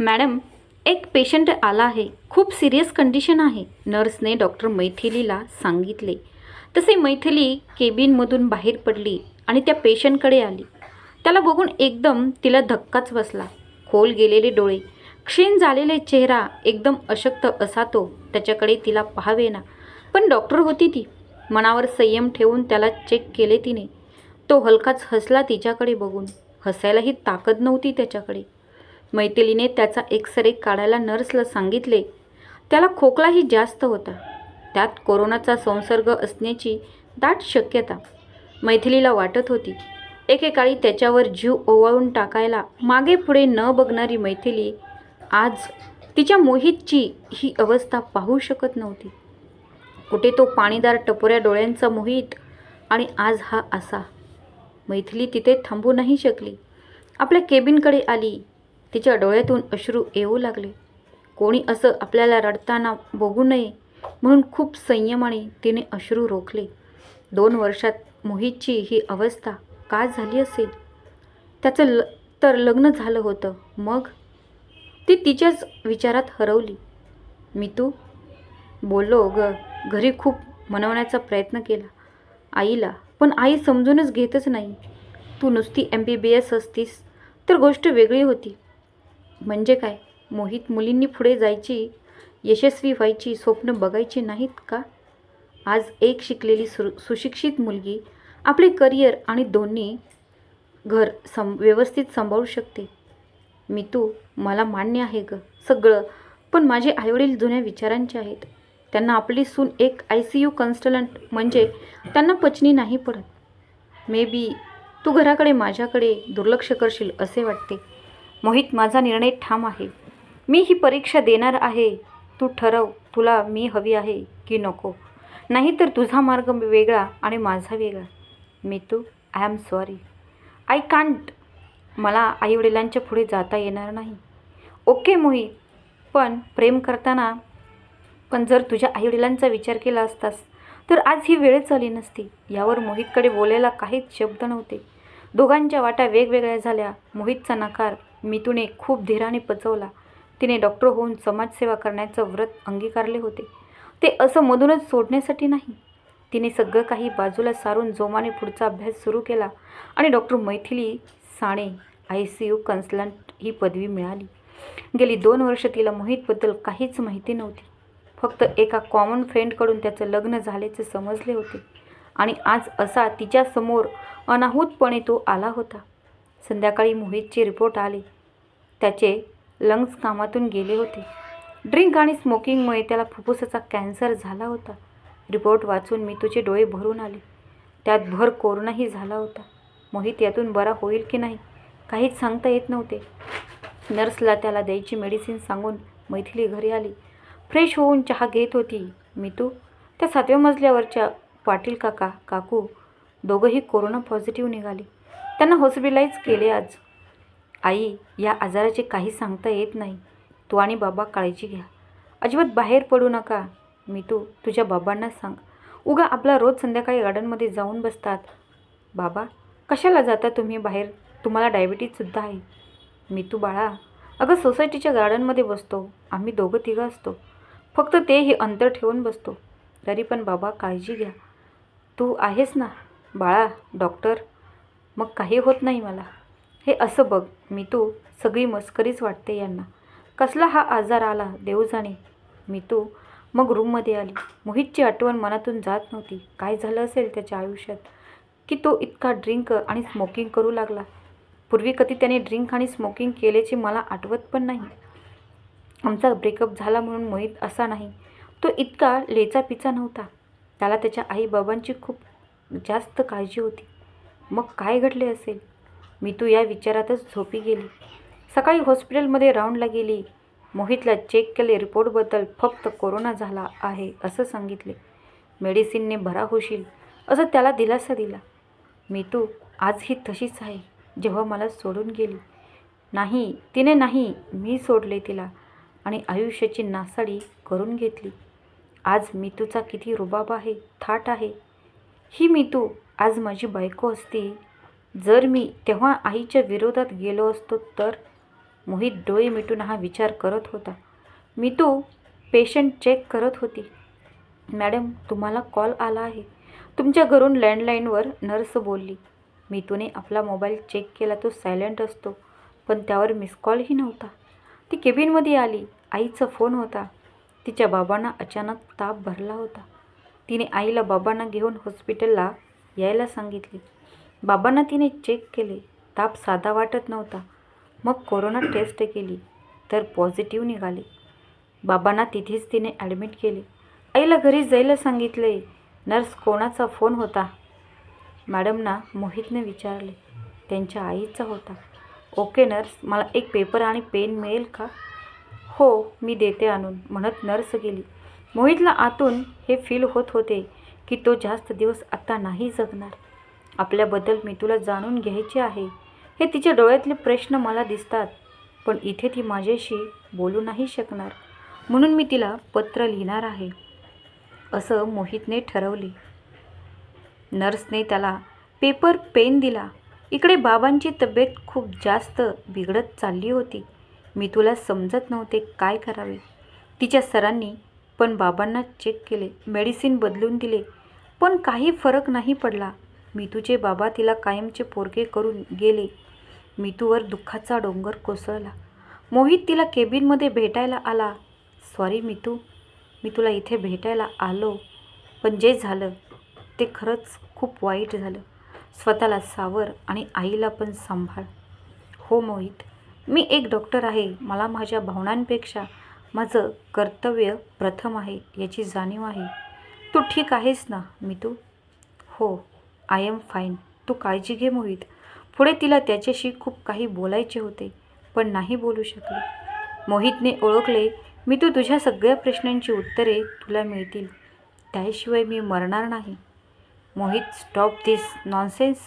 Madam एक patient आला आहे. खूप सिरियस कंडिशन आहे. नर्सने डॉक्टर मैथिलीला सांगितले. तसे मैथिली केबिनमधून बाहेर पडली आणि त्या पेशंटकडे आली. त्याला बघून एकदम तिला धक्काच बसला. खोल गेलेले डोळे क्षीण झालेले चेहरा एकदम अशक्त असा तो. त्याच्याकडे तिला पाहावे ना पण डॉक्टर होती ती. मनावर संयम ठेवून त्याला चेक केले तिने. तो हलकाच हसला तिच्याकडे बघून. हसायलाही ताकद नव्हती त्याच्याकडे. मैथिलीने त्याचा एक्सरे काढायला नर्सला सांगितले. त्याला खोकलाही जास्त होता. त्यात कोरोनाचा संसर्ग असण्याची दाट शक्यता मैथिलीला वाटत होती. एकेकाळी त्याच्यावर जीव ओवाळून टाकायला मागे पुढे न बघणारी मैथिली आज तिच्या मोहितची ही अवस्था पाहू शकत नव्हती. कुठे तो पाणीदार टपोऱ्या डोळ्यांचा मोहित आणि आज हा असा. मैथिली तिथे थांबू नाही शकली. आपल्या केबिनकडे आली. तिच्या डोळ्यातून अश्रू येऊ लागले. कोणी असं आपल्याला रडताना बघू नये म्हणून खूप संयमाने तिने अश्रू रोखले. दोन वर्षात मोहितची ही अवस्था का झाली असेल? त्याचं ल तर लग्न झालं होतं. मग? ती तिच्याच विचारात हरवली. मी तू? बोललो ग घरी खूप मनवण्याचा प्रयत्न केला. आईला पण आई समजूनच घेतच नाही. तू नुसती एम बी बी एस असतीस तर गोष्ट वेगळी होती. म्हणजे काय? मोहित मुलींनी पुढे जायची यशस्वी व्हायची स्वप्न बघायची नाहीत का? आज एक शिकलेली सु सुशिक्षित मुलगी आपले करिअर आणि दोन्ही घर सं व्यवस्थित सांभाळू शकते. मी तू मला मान्य आहे ग सगळं पण माझे आईवडील जुन्या विचारांचे आहेत. त्यांना आपली सून एक आय सी यू कन्स्टलंट म्हणजे त्यांना पचनी नाही पडत. मे बी तू घराकडे माझ्याकडे दुर्लक्ष करशील असे वाटते. मोहित माझा निर्णय ठाम आहे. मी ही परीक्षा देणार आहे. तू ठरव तुला मी हवी आहे की नको. नाहीतर तुझा मार्ग वेगळा आणि माझा वेगळा. मी तू I am sorry I can't मला आईवडिलांच्या पुढे जाता येणार नाही. ओके मोहित. पण प्रेम करताना पण जर तुझ्या आईवडिलांचा विचार केला असतास तर आज ही वेळच आली नसती. यावर मोहितकडे बोलायला काहीच शब्द नव्हते. दोघांच्या वाटा वेगवेगळ्या झाल्या. मोहितचा नकार मितूने खूप धीराने पचवला. तिने डॉक्टर होऊन समाजसेवा करण्याचं व्रत अंगीकारले होते. ते असं मधूनच सोडण्यासाठी नाही. तिने सगळं काही बाजूला सारून जोमाने पुढचा अभ्यास सुरू केला आणि doctor Maithili Sane I C U consultant ही पदवी मिळाली. गेली दोन वर्ष तिला मोहितबद्दल काहीच माहिती नव्हती. फक्त एका कॉमन फ्रेंडकडून त्याचं लग्न झाल्याचे समजले होते. आणि आज असा तिच्यासमोर अनाहूतपणे तो आला होता. संध्याकाळी मोहितचे रिपोर्ट आले. त्याचे लंग्स कामातून गेले होते. ड्रिंक आणि स्मोकिंगमुळे त्याला फुफ्फुसाचा कॅन्सर झाला होता. रिपोर्ट वाचून मी तुझे डोळे भरून आले. त्यात भर कोरोनाही झाला होता. मोहित यातून बरा होईल की नाही काहीच सांगता येत नव्हते. नर्सला त्याला द्यायची मेडिसिन सांगून मैथिली घरी आली. फ्रेश होऊन चहा घेत होती. मी तू त्या सातव्या मजल्यावरच्या पाटील काका काकू दोघंही कोरोना पॉझिटिव्ह निघाले. त्यांना हॉस्पिटलाइज केले आज. आई या आजाराचे काही सांगता येत नाही. तू आणि बाबा काळजी घ्या. अजिबात बाहेर पडू नका. मी तू तुझ्या बाबांना सांग. उगा आपला रोज संध्याकाळी गार्डनमध्ये जाऊन बसतात. बाबा कशाला जाता तुम्ही बाहेर? तुम्हाला डायबिटीजसुद्धा आहे. मी तू बाळा अगं सोसायटीच्या गार्डनमध्ये बसतो. आम्ही दोघं तिघं असतो. फक्त ते हे अंतर ठेवून बसतो. तरी पण बाबा काळजी घ्या. तू आहेस ना? बाळा डॉक्टर मग काही होत नाही मला. हे असं बघ मी तू सगळी मस्करीच वाटते यांना. कसला हा आजार आला देऊ जाणे मी तू मग रूममध्ये आली. मोहितची आठवण मनातून जात नव्हती. काय झालं असेल त्याच्या आयुष्यात? की तो इतका ड्रिंक आणि स्मोकिंग करू लागला. पूर्वी कधी त्याने ड्रिंक आणि स्मोकिंग केल्याची मला आठवत पण नाही. आमचा ब्रेकअप झाला म्हणून मोहित असा नाही. तो इतका लेचा पिचा नव्हता. त्याला त्याच्या आईबाबांची खूप जास्त काळजी होती. मग काय घडले असेल? मी तू या विचारातच झोपी गेली. सकाळी हॉस्पिटलमध्ये राऊंडला गेली. मोहितला चेक केले रिपोर्टबद्दल फक्त कोरोना झाला आहे असं सांगितले. मेडिसिनने भरा होशील असं त्याला दिलासा दिला. मी तू आजही तशीच आहे जेव्हा मला सोडून गेली. नाही तिने नाही मी सोडले तिला आणि आयुष्याची नासाडी करून घेतली. आज मितूचा किती रुबाब आहे थाट आहे. ही मितू आज माझी बायको असती. जर मी तेव्हा आईच्या विरोधात गेलो असतो तर? मोहित डोळे मिटून हा विचार करत होता. मी तो पेशंट चेक करत होती. मॅडम तुम्हाला कॉल आला आहे. तुमच्या घरून लँडलाईनवर नर्स बोलली. मितूने आपला मोबाईल चेक केला तो सायलेंट असतो. पण त्यावर मिस कॉलही नव्हता. ती केबिनमध्ये आली. आईचा फोन होता. तिच्या बाबांना अचानक ताप भरला होता. तिने आईला बाबांना घेऊन हॉस्पिटलला यायला सांगितले. बाबांना तिने चेक केले. ताप साधा वाटत नव्हता. मग कोरोना टेस्ट केली तर पॉझिटिव्ह निघाले. बाबांना तिथेच तिने ॲडमिट केले. आईला घरी जायला सांगितले नर्स कोणाचा फोन होता? मॅडमना मोहितने विचारले. त्यांच्या आईचा होता. ओके नर्स मला एक पेपर आणि पेन मिळेल का? हो मी देते आणून म्हणत नर्स गेली. मोहितला आतून हे फील होत होते. की तो जास्त दिवस आता नाही जगणार. आपल्याबद्दल मी तुला जाणून घ्यायचे आहे. हे तिच्या डोळ्यातले प्रश्न मला दिसतात पण इथे ती माझ्याशी बोलू नाही शकणार. म्हणून मी तिला पत्र लिहिणार आहे. असं मोहितने ठरवले. नर्सने त्याला पेपर पेन दिला. इकडे बाबांची तब्येत खूप जास्त बिघडत चालली होती. मी तुला समजत नव्हते काय करावे. तिच्या सरांनी पण बाबांना चेक केले मेडिसिन बदलून दिले. पण काही फरक नाही पडला. मितूचे बाबा तिला कायमचे पोरके करून गेले. मितूवर दुःखाचा डोंगर कोसळला. मोहित तिला केबिनमध्ये भेटायला आला. सॉरी मितू मी तुला इथे भेटायला आलो. पण जे झालं ते खरंच खूप वाईट झालं. स्वतःला सावर आणि आईला पण सांभाळ. हो मोहित मी एक डॉक्टर आहे. मला माझ्या भावनांपेक्षा माझं कर्तव्य प्रथम आहे याची जाणीव आहे. तू ठीक आहेस ना मी तू हो आय एम फाईन तू काळजी घे मोहित. पुढे तिला त्याच्याशी खूप काही बोलायचे होते पण नाही बोलू शकले. मोहितने ओळखले मी तू तुझ्या सगळ्या प्रश्नांची उत्तरे तुला मिळतील. त्याशिवाय मी मरणार नाही. Mohit stop this nonsense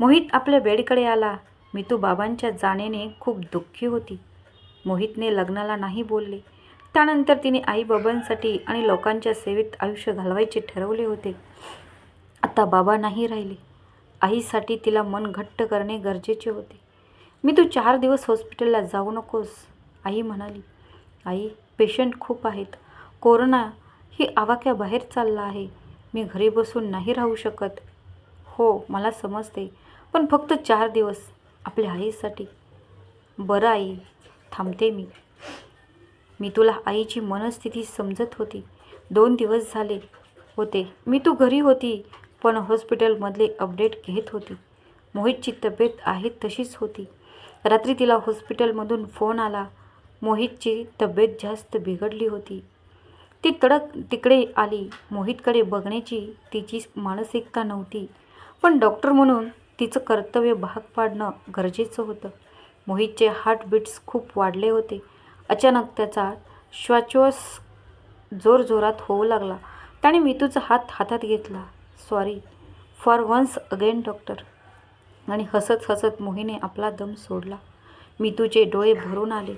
Mohit आपल्या बेडकडे आला. मी तू बाबांच्या जाण्याने खूप दुःखी होती. मोहितने लग्नाला नाही बोलले. त्यानंतर तिने आईबाबांसाठी आणि लोकांच्या सेवेत आयुष्य घालवायचे ठरवले होते. आता बाबा नाही राहिले. आईसाठी तिला मन घट्ट करणे गरजेचे होते. मी तू चार दिवस हॉस्पिटलला जाऊ नकोस आई म्हणाली. आई पेशंट खूप आहेत. कोरोना ही आवाक्याबाहेर चालला आहे. मी घरी बसून नाही राहू शकत. हो मला समजते. पण फक्त चार दिवस. आपल्या आईसाठी. बरं आई. थांबते मी. मी तुला आईची मनस्थिती समजत होती. दोन दिवस झाले होते. मी तू घरी होती पण हॉस्पिटलमधले अपडेट घेत होती. मोहितची तब्येत आहे तशीच होती. रात्री तिला हॉस्पिटलमधून फोन आला. मोहितची तब्येत जास्त बिघडली होती. ती तडक तिकडे आली. मोहितकडे बघण्याची तिची मानसिकता नव्हती. पण डॉक्टर म्हणून तिचं कर्तव्य भाग पाडणं गरजेचं होतं. मोहितचे हार्टबीट्स खूप वाढले होते. अचानक त्याचा श्वासोच्छ्वास जोरजोरात होऊ लागला. त्याने मितूचा हात हातात घेतला. Sorry for once again doctor आणि हसत हसत मोहिने आपला दम सोडला. मितूचे डोळे भरून आले.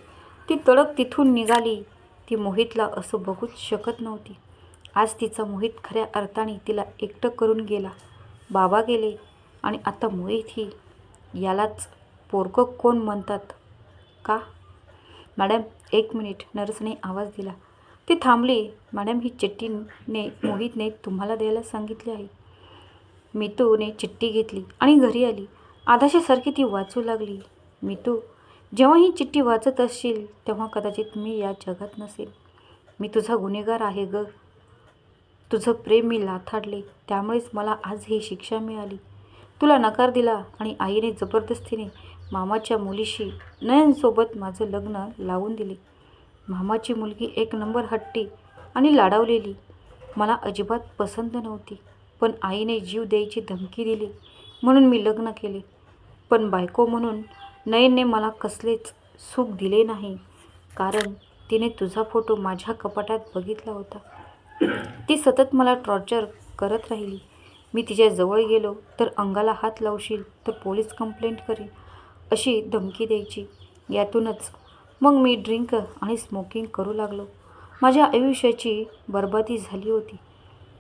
ती तडक तिथून निघाली. ती मोहितला असं बघूच शकत नव्हती. आज तिचा मोहित खऱ्या अर्थाने तिला एकटं करून गेला. बाबा गेले आणि आता मोहित ही यालाच पोरकं कोण म्हणतात? का? मॅडम एक मिनिट. नर्सने आवाज दिला. ती थांबली. मॅडम ही चिठ्ठीने मोहितने तुम्हाला द्यायला सांगितले आहे. मितूने चिठ्ठी घेतली आणि घरी आली. आधाशासारखी ती वाचू लागली. मितू जेव्हा ही चिठ्ठी वाचत असशील तेव्हा कदाचित मी या जगात नसेल. मी तुझा गुन्हेगार आहे ग. तुझं प्रेम मी लाथाडले. त्यामुळेच मला आज ही शिक्षा मिळाली. तुला नकार दिला आणि आईने जबरदस्तीने मामाच्या मुलीशी नयनसोबत माझं लग्न लावून दिले. मामाची मुलगी एक नंबर हट्टी आणि लाडावलेली. मला अजिबात पसंत नव्हती पण आईने जीव द्यायची धमकी दिली म्हणून मी लग्न केले. पण बायको म्हणून नयनने मला कसलेच सुख दिले नाही कारण तिने तुझा फोटो माझ्या कपाटात बघितला होता. ती सतत मला टॉर्चर करत राहिली. मी तिच्या जवळ गेलो तर अंगाला हात लावशील तर पोलीस कंप्लेंट करीन. अशी धमकी द्यायची. यातूनच मग मी ड्रिंक आणि स्मोकिंग करू लागलो. माझ्या आयुष्याची बरबादी झाली होती.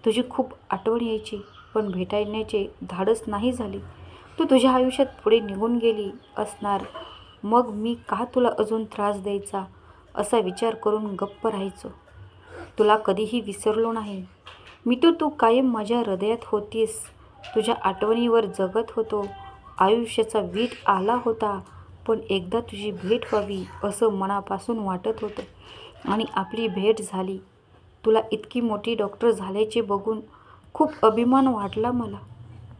तुझी खूप आठवण यायची पण भेटायण्याचे धाडस नाही झाली. तू तुझ्या आयुष्यात पुढे निघून गेली असणार. मग मी का तुला अजून त्रास द्यायचा? असा विचार करून गप्प राहायचो. तुला कधीही विसरलो नाही. मी तो तू कायम माझ्या हृदयात होतीस. तुझ्या आठवणीवर जगत होतो. आयुष्याचा वीट आला होता पण एकदा तुझी भेट व्हावी असं मनापासून वाटत होतं आणि आपली भेट झाली. तुला इतकी मोठी डॉक्टर झाल्याचे बघून खूप अभिमान वाटला मला.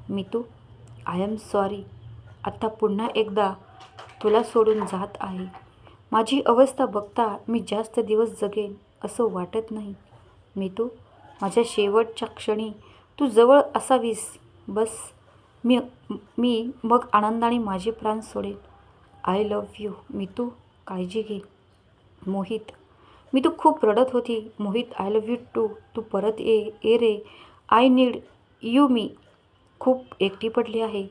मी तू आय एम सॉरी आत्ता पुन्हा एकदा तुला सोडून जात आहे. माझी अवस्था बघता मी जास्त दिवस जगेन असं वाटत नाही. मी तू माझ्या शेवटच्या क्षणी तू जवळ असावीस बस. मी मी मग आनंदाने माझे प्राण सोडेन आय लव्ह यू मी तू काळजी घे मोहित मी तू खूप रडत होती. Mohit I love you too तू परत ये ए रे. आय नीड यू मी खूप एकटी पडली आहे.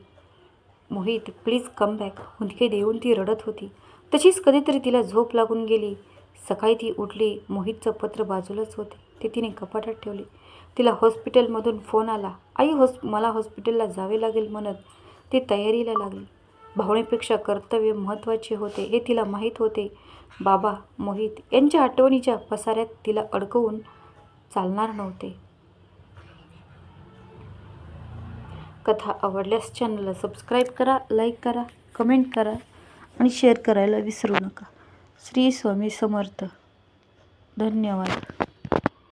मोहित प्लीज कम बॅक हुंदके देऊन ती रडत होती. तशीच कधीतरी तिला झोप लागून गेली. सकाळी ती उठली. मोहितचं पत्र बाजूलाच होते. ते तिने कपाटात ठेवले. तिला हॉस्पिटलमधून फोन आला. आई हॉस् मला हॉस्पिटलला जावे लागेल म्हणत ती तयारीला लागली. भावनेपेक्षा कर्तव्य महत्त्वाचे होते हे तिला माहीत होते. बाबा मोहित यांच्या आठवणीच्या पसाऱ्यात तिला अडकवून चालणार नव्हते. कथा आवडल्यास चॅनलला सबस्क्राईब करा लाईक करा कमेंट करा आणि शेअर करायला विसरू नका. श्री स्वामी समर्थ. धन्यवाद.